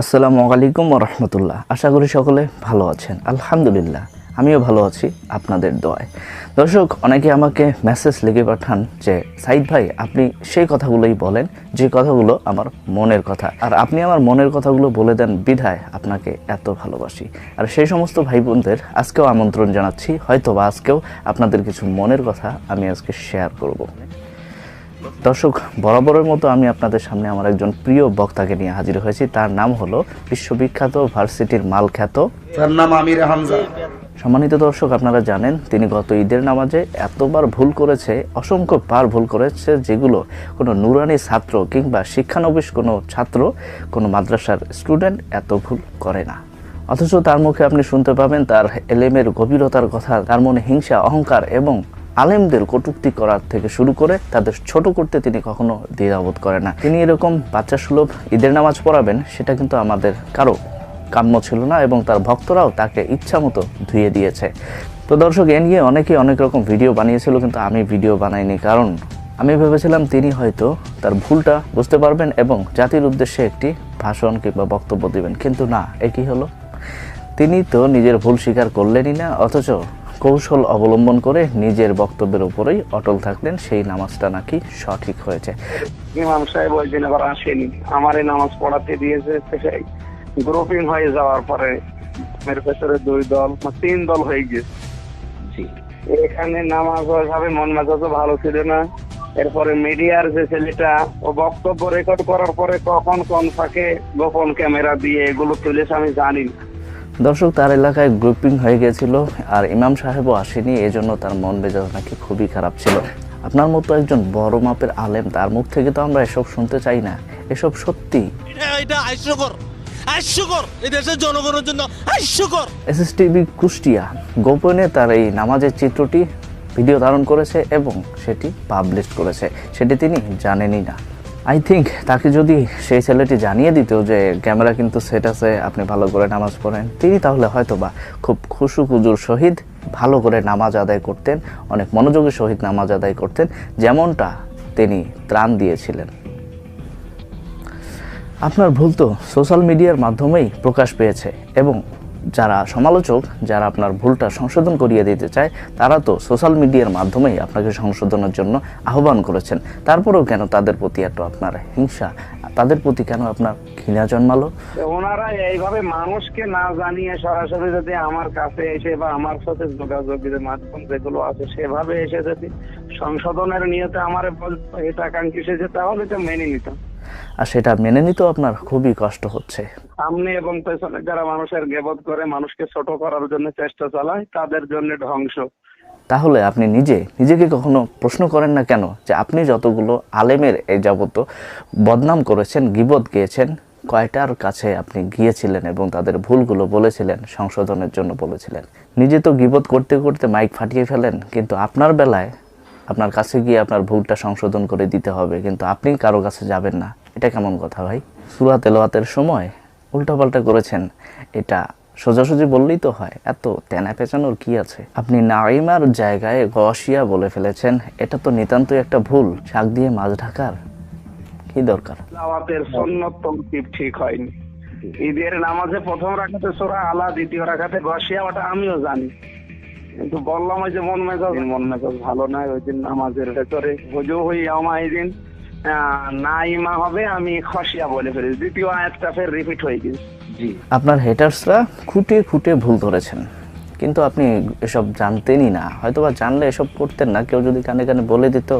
আসসালামু আলাইকুম রহমতুল্লাহ। আশা করি সকলে ভালো আছেন। আলহামদুলিল্লাহ, আমিও ভালো আছি আপনাদের দোয়ায়। দর্শক, অনেকে আমাকে মেসেজ লিখে পাঠান যে, সাইদ ভাই, আপনি সেই কথাগুলোই বলেন, যে কথাগুলো আমার মনের কথা। আর আপনি আমার মনের কথাগুলো বলে দেন, বিধায় আপনাকে এত ভালোবাসি। আর সেই সমস্ত ভাই বোনদের আজকেও আমন্ত্রণ জানাচ্ছি। হয়তো বা আজকেও আপনাদের কিছু মনের কথা আমি আজকে শেয়ার করব। দর্শক বরাবরের মতো আমি আপনাদের সামনে আমার একজন প্রিয় বক্তাকে নিয়ে হাজির হয়েছি। তার নাম হলো বিশ্ববিখ্যাত ভার্সিটির মালখ্যাত। তার নাম আমির হামজা। সম্মানিত দর্শক আপনারা জানেন তিনি গত ঈদের নামাজে এতবার ভুল করেছে অসংখ্য বার ভুল করেছে যেগুলো কোনো নুরানি ছাত্র কিংবা শিক্ষানবিশ কোনো ছাত্র কোনো মাদ্রাসার স্টুডেন্ট এত ভুল করে না। অথচ তার মুখে আপনি শুনতে পাবেন তার এলেমের গভীরতার কথা তার মনে হিংসা অহংকার এবং আলেমদের কটূক্তি করার থেকে শুরু করে তাদের ছোট করতে তিনি কখনো দ্বিধাবোধ করে না। তিনি এরকম বাচ্চা সুলভ ঈদের নামাজ পড়াবেন, সেটা কিন্তু আমাদের কারও কাম্য ছিল না এবং তার ভক্তরাও তাকে ইচ্ছা মতো ধুয়ে দিয়েছে। তো দর্শক, এ নিয়ে অনেকেই অনেক রকম ভিডিও বানিয়েছিল, কিন্তু আমি ভিডিও বানাইনি। কারণ আমি ভেবেছিলাম তিনি হয়তো তার ভুলটা বুঝতে পারবেন এবং জাতির উদ্দেশ্যে একটি ভাষণ কিংবা বক্তব্য দিবেন। কিন্তু না, একই হলো। তিনি তো নিজের ভুল স্বীকার করলেনই না, অথচ কৌশল অবলম্বন করে নিজের বক্তব্যের উপরেই অটল থাকলেন সেই নামাজটা নাকি সঠিক হয়েছে। ইমাম সাহেব ওই দিন আবার আসেনি। আমার এই নামাজ পড়াতে দিয়েছে তো সেই গ্রুপিং হয়ে যাওয়ার পরে এর ভেতরে দুই দল বা তিন দল হয়ে গেছে এখানে নামাজ ওইভাবে মন মেজাজও ভালো ছিল না। এরপরে মিডিয়ার যে ছেলেটা ও বক্তব্য রেকর্ড করার পরে কখন কোন ফাঁকে গোপন ক্যামেরা দিয়ে এগুলো তুলেছে আমি জানি না। দর্শক তার এলাকায় গ্রুপিং হয়ে গেছিল আর ইমাম সাহেবও আসেনি এজন্য তার মন মেজাজ নাকি খুবই খারাপ ছিল। আপনার মতো একজন বড় মাপের আলেম তার মুখ থেকে তো আমরা এসব শুনতে চাই না। এসব সত্যি? এটা এটা হাস্যকর হাস্যকর। এই দেশের জনগণের জন্য হাস্যকর। এসএসটিভি কুষ্টিয়া গোপনে তার এই নামাজের চিত্রটি ভিডিও ধারণ করেছে এবং সেটি পাবলিশ করেছে। সেটি তিনি জানেনই না। আই থিঙ্ক তাকে যদি সেই ছেলেটি জানিয়ে দিত যে ক্যামেরা কিন্তু সেট আছে, আপনি ভালো করে নামাজ পড়েন, তিনি তাহলে হয়তো বা খুব খুশু খুজুর সহিত ভালো করে নামাজ আদায় করতেন, অনেক মনোযোগের সহিত নামাজ আদায় করতেন, যেমনটা তিনি ত্রাণ দিয়েছিলেন। আপনার ভুল তো সোশ্যাল মিডিয়ার মাধ্যমেই প্রকাশ পেয়েছে এবং যারা সমালোচক, যারা আপনার ভুলটা সংশোধন করিয়ে দিতে চায়, তারা তো সোশ্যাল মিডিয়ার মাধ্যমেই আপনাকে সংশোধনের জন্য আহ্বান করেছেন। তারপরেও কেন তাদের প্রতি এত আপনার হিংসা? তাদের প্রতি কেন আপনার ঘৃণা জন্মালো? ওনারা এইভাবে মানুষকে না জানিয়ে সরাসরি যদি আমার কাছে এসে বা আমার সাথে যোগাযোগের মাধ্যম যেগুলো আছে, সেভাবে এসে যদি সংশোধনের নিয়তে আমার হিতাকাঙ্ক্ষী এসেছে তাহলে তো মেনে নিতাম। আর সেটা মেনে নিতেও আপনার খুবই কষ্ট হচ্ছে। সামনে এবং পেছনে যারা মানুষের গেবত করে মানুষকে ছোট করার জন্য চেষ্টা চালায় তাদের জন্য ধ্বংস। তাহলে আপনি নিজে নিজেকে কখনো প্রশ্ন করেন না কেন যে আপনি যতগুলো আলেমের এই যাবত বদনাম করেছেন গিবত গিয়েছেন কয়টার কাছে আপনি গিয়েছিলেন এবং তাদের ভুলগুলো বলেছিলেন সংশোধনের জন্য বলেছিলেন? নিজে তো গিবত করতে করতে মাইক ফাটিয়ে ফেলেন কিন্তু আপনার বেলায় আপনার কাছে গিয়ে আপনার ভুলটা সংশোধন করে দিতে হবে, কিন্তু আপনি কারও কাছে যাবেন না। এটা কেমন কথা ভাই? সুরা তেলোয়াতের সময় উল্টাপাল্টা করেছেন। এটা সোজাসুজি বললেই তো হয়। এত তেনা পেঁচানোর কি আছে? আপনি নাইমার জায়গায় গসিয়া বলে ফেলেছেন। এটা তো নিতান্তই একটা ভুল। শাক দিয়ে মাছ ঢাকার কি দরকার? ঠিক হয়নি। ঈদের নামাজে প্রথম রাখাতে সোরা আলা, দ্বিতীয় রাখাতে বসিয়া ওটা আমিও জানি। কিন্তু বললাম ওই যে মন মেজাজ। মন মেজাজ ভালো নয় ওই দিন নামাজের ভেতরে হুজু হই আমা এই দিন নাইমা হবে আমি খসিয়া বলে ফেলেছি। দ্বিতীয় আয়াতটা ফের রিপিট হয়ে গেছে। আপনার হেটার্সরা খুঁটে খুঁটে ভুল ধরেছেন কিন্তু আপনি এসব জানতেনই না। হয়তোবা জানলে এসব করতেন না কেউ যদি কানে কানে বলে দিত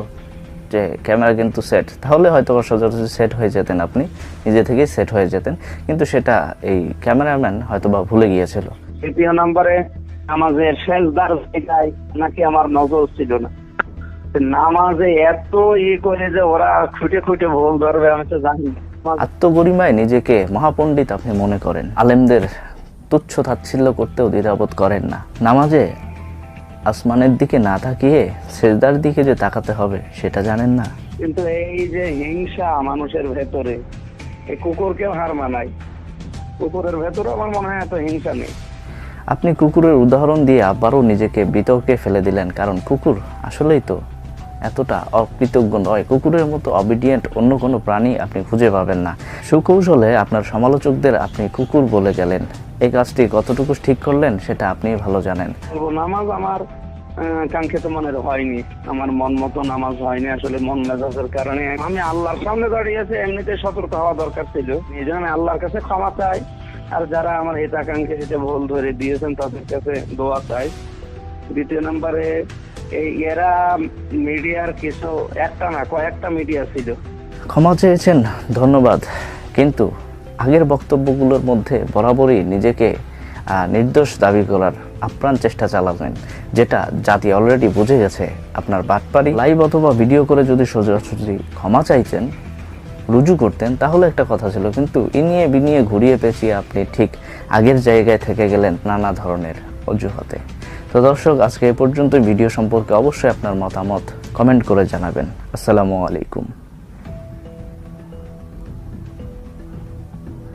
যে ক্যামেরা কিন্তু সেট তাহলে হয়তো বা সোজাসুজি সেট হয়ে যেতেন আপনি নিজে থেকেই সেট হয়ে যেতেন। কিন্তু সেটা এই ক্যামেরাম্যান হয়তো বা ভুলে গিয়েছিল। তৃতীয় নম্বরে নামাজের শেষ দ্বার জায়গায় নাকি আমার নজর ছিল না। নামাজে এত ই করে যে ওরা খুঁটে খুঁটে ভুল ধরবে আমি তো জানি আত্মগরিমায় নিজেকে মহাপণ্ডিত আপনি মনে করেন। আলেমদের তুচ্ছ তাচ্ছিল্য করতেও দ্বিধাবোধ করেন না। নামাজে আসমানের দিকে না তাকিয়ে সেজদার দিকে যে তাকাতে হবে সেটা জানেন না? কিন্তু এই যে হিংসা মানুষের ভেতরে এই কুকুরকেও হার মানায়। কুকুরের ভেতরে আমার মনে হয় এত হিংসা নেই। আপনি কুকুরের উদাহরণ দিয়ে আবারও নিজেকে বিতর্কে ফেলে দিলেন, কারণ কুকুর আসলেই তো এতটা অকৃতজ্ঞ নয়। কুকুরের মতো অবিডিয়েন্ট অন্য কোনো প্রাণী আপনি খুঁজে পাবেন না। সুকৌশলে আপনার সমালোচকদের আপনি কুকুর বলে গেলেন। এই কাজটি কতটুকু ঠিক করলেন সেটা আপনি ভালো জানেন। নামাজ আমার কাঙ্ক্ষিত মনের হয়নি। আমার মন মতো নামাজ হয়নি আসলে মন মেজাজের কারণে। আমি আল্লাহর সামনে দাঁড়িয়েছে এমনিতে সতর্ক হওয়া দরকার ছিল। এই জন্য আমি আল্লাহর কাছে ক্ষমা চাই। আর যারা আমার হিতাকাঙ্ক্ষী হিসেবে ভুল ধরে দিয়েছেন, তাদের কাছে দোয়া চাই। দ্বিতীয় নম্বরে, এই এরা মিডিয়ার কিছু, একটা না, কয়েকটা মিডিয়া ছিল। ক্ষমা চেয়েছেন, ধন্যবাদ। কিন্তু আগের বক্তব্যগুলোর মধ্যে বরাবরই নিজেকে নির্দোষ দাবি করার আপ্রাণ চেষ্টা চালাবেন যেটা জাতি অলরেডি বুঝে গেছে। আপনার বাটপারি লাইভ অথবা ভিডিও করে যদি সোজাসুজি ক্ষমা চাইছেন রুজু করতেন, তাহলে একটা কথা ছিল। কিন্তু এ নিয়ে বিনিয়ে ঘুরিয়ে পেঁচিয়ে আপনি ঠিক আগের জায়গায় থেকে গেলেন নানা ধরনের অজুহাতে। তো দর্শক, আজকে এ পর্যন্ত ভিডিও সম্পর্কে অবশ্যই আপনার মতামত কমেন্ট করে জানাবেন। আসসালামু আলাইকুম।